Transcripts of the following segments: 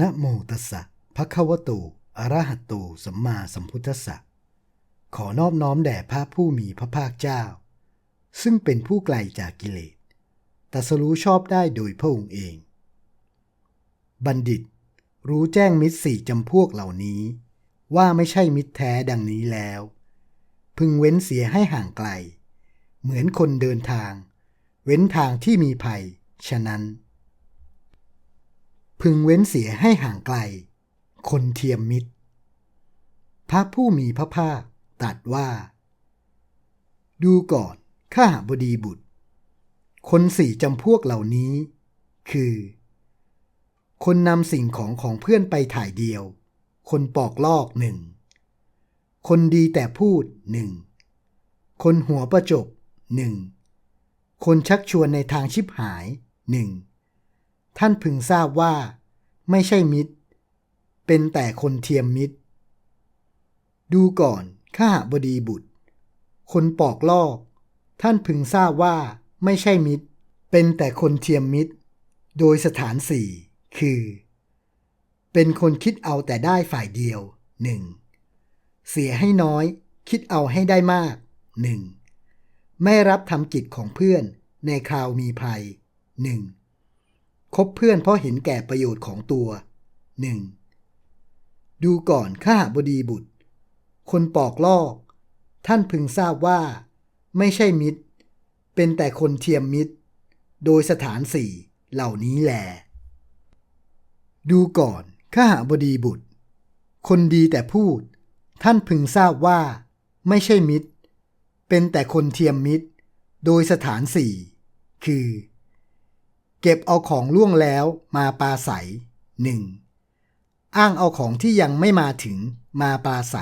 นะโมตัสสะภะควะโตอะระหะโตสัมมาสัมพุทธัสสะ ขอนอบน้อมแด่พระผู้มีพระภาคเจ้า ซึ่งเป็นผู้ไกลจากกิเลสตัสรู้ชอบได้โดยพระองค์เอง บัณฑิต รู้แจ้งมิตรสี่จำพวกเหล่านี้ ว่าไม่ใช่มิตรแท้ดังนี้แล้ว พึงเว้นเสียให้ห่างไกล เหมือนคนเดินทาง เว้นทางที่มีภัย ฉะนั้น พึงเว้นเสียให้ห่างไกล คนเทียมมิตร พระผู้มีพระภาคตรัสว่า ดูก่อนข้าหาบดีบุตร คนสี่จำพวกเหล่านี้ คือ คนนำสิ่งของของเพื่อนไปถ่ายเดียว คนปอกลอกหนึ่ง คนดีแต่พูดหนึ่ง คนหัวประจบหนึ่ง คนชักชวนในทางชิบหายหนึ่ง ท่านพึงทราบว่า ไม่ใช่มิตร เป็นแต่คนเทียมมิตร ดูก่อนข้าบดีบุตร คนปอกลอก ท่านพึงทราบว่าไม่ใช่มิตร เป็นแต่คนเทียมมิตร โดยสถานสี่คือ เป็นคนคิดเอาแต่ได้ฝ่ายเดียวหนึ่งเสียให้น้อยคิดเอาให้ได้มากหนึ่งไม่รับทำกิจของเพื่อนในคราวมีภัยหนึ่ง คบเพื่อนเพราะเห็นแก่ประโยชน์ของตัวหนึ่งดูก่อนข้าบดีบุตร คนปอกลอก ท่านพึงทราบว่า ไม่ใช่มิตร เป็นแต่คนเทียมมิตร โดยสถานสี่เหล่านี้แหลดูก่อนข้าบดีบุตร คนดีแต่พูด ท่านพึงทราบว่า ไม่ใช่มิตร เป็นแต่คนเทียมมิตร โดยสถานสี่คือ เก็บเอาของล่วงแล้วมาปาใสหนึ่งอ้างเอาของที่ยังไม่มาถึงมาปาใส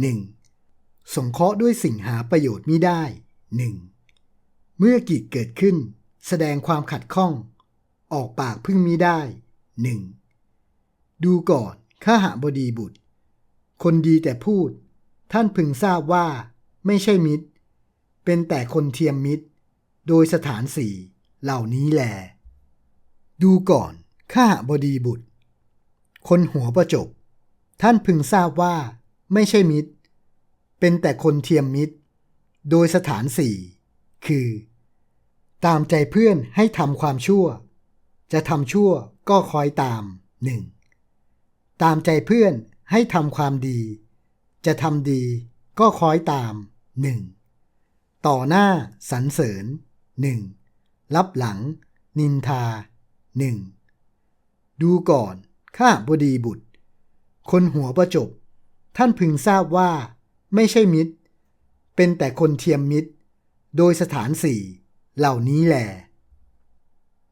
หนึ่งสงเคราะห์ด้วยสิ่งหาประโยชน์มิได้หนึ่งเมื่อกิจเกิดขึ้น แสดงความขัดข้อง ออกปากพึ่งมิได้หนึ่งดูก่อนข้าหาบดีบุตร คนดีแต่พูด ท่านพึงทราบว่าไม่ใช่มิตร เป็นแต่คนเทียมมิตร โดยสถานสี่เหล่านี้แล ดูก่อน ข้าบดีบุตร คนหัวประจบ ท่านพึงทราบว่า ไม่ใช่มิตร เป็นแต่คนเทียมมิตร โดยสถานสี่ คือ ตามใจเพื่อนให้ทำความชั่ว จะทำชั่วก็คอยตามหนึ่ง ตามใจเพื่อนให้ทำความดี จะทำดีก็คอยตามหนึ่ง ต่อหน้าสรรเสริญหนึ่ง รับหลัง นินทา หนึ่งดูก่อน ข้าบดีบุตร คนหัวประจบ ท่านพึงทราบว่า ไม่ใช่มิตร เป็นแต่คนเทียมมิตร โดยสถานสี่เหล่านี้แหล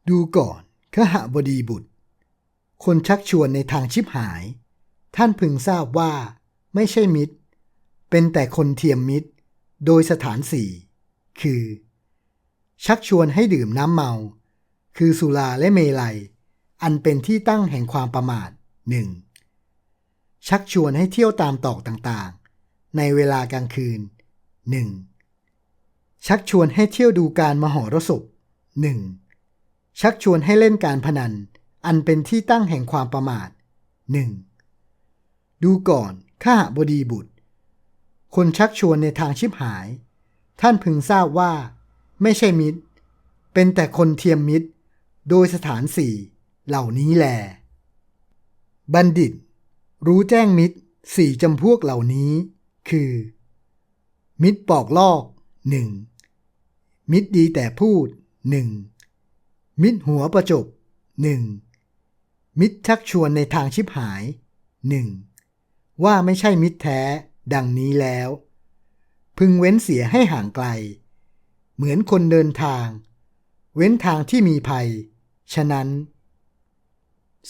ดูก่อนขหบดีบุตร คนชักชวนในทางชิบหาย ท่านพึงทราบว่า ไม่ใช่มิตร เป็นแต่คนเทียมมิตร โดยสถานสี่คือ ชักชวนให้ดื่มน้ำเมา คือสุราและเมลัย อันเป็นที่ตั้งแห่งความประมาทหนึ่งชักชวนให้เที่ยวตามตอกต่างๆ ในเวลากลางคืนหนึ่งชักชวนให้เที่ยวดูการมหรสพหนึ่งชักชวนให้เล่นการพนัน อันเป็นที่ตั้งแห่งความประมาทหนึ่งดูก่อนข้าบดีบุตร คนชักชวนในทางชิบหาย ท่านพึงทราบว่า ไม่ใช่มิตร เป็นแต่คนเทียมมิตร โดยสถานสี่เหล่านี้แล บัณฑิต รู้แจ้งมิตรสี่จำพวกเหล่านี้ คือ มิตรปอกลอกหนึ่งมิตรดีแต่พูดหนึ่งมิตรหัวประจบหนึ่งมิตรชักชวนในทางชิบหายหนึ่งว่าไม่ใช่มิตรแท้ดังนี้แล้ว พึงเว้นเสียให้ห่างไกล เหมือนคนเดินทาง เว้นทางที่มีภัย ฉะนั้น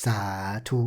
สาธุ